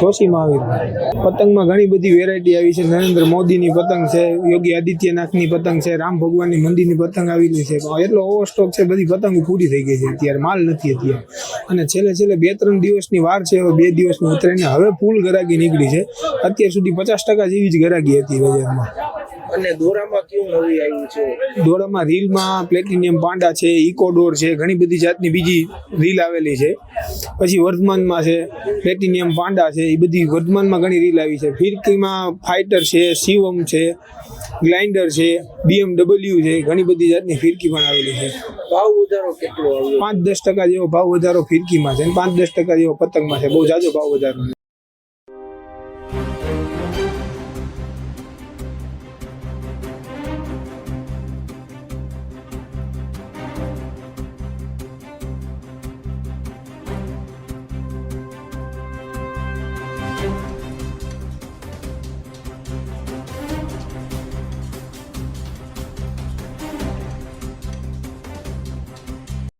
જોશીમાં મહાવીરભાઈ પતંગમાં ઘણી બધી વેરાયટી આવી છે. નરેન્દ્ર મોદીની પતંગ છે, યોગી આદિત્યનાથની પતંગ છે, રામ ભગવાનની મંદિરની પતંગ આવેલી છે. એટલો એટલો ઓવરસ્ટોક છે, બધી પતંગો પૂરી થઈ ગઈ છે અત્યારે. માલ નથી અત્યારે. અને છેલ્લે છેલ્લે બે ત્રણ દિવસની વાર છે, હવે બે દિવસની ઉતરીને હવે ફૂલ ગરાગી નીકળી છે. અત્યાર સુધી પચાસ ટકા જેવી જ ગરાગી હતી બજારમાં. અને દોરામાં કેવું નવી આવ્યું છે? દોરામાં રીલમાં પ્લેટિનિયમ પાંડા છે ઇકોડોર છે ઘણી બધી જાતની બીજી રીલ આવેલી છે. પછી વર્ધમાનમાં છે પ્લેટિનિયમ પાંડા છે એ બધી વર્ધમાનમાં ઘણી રીલ આવી છે. ફિરકીમાં ફાઇટર છે શિવમ છે ગ્લાઇન્ડર છે બીએમડબલ્યુ છે ઘણી બધી જાતની ફિરકી પણ આવેલી છે. ભાવ વધારો કેટલો આવ્યો? પાંચ દસ ટકા જેવો ભાવ વધારો ફિરકીમાં છે પાંચ દસ ટકા જેવો પતંગમાં છે. બહુ જાજો ભાવ વધારો.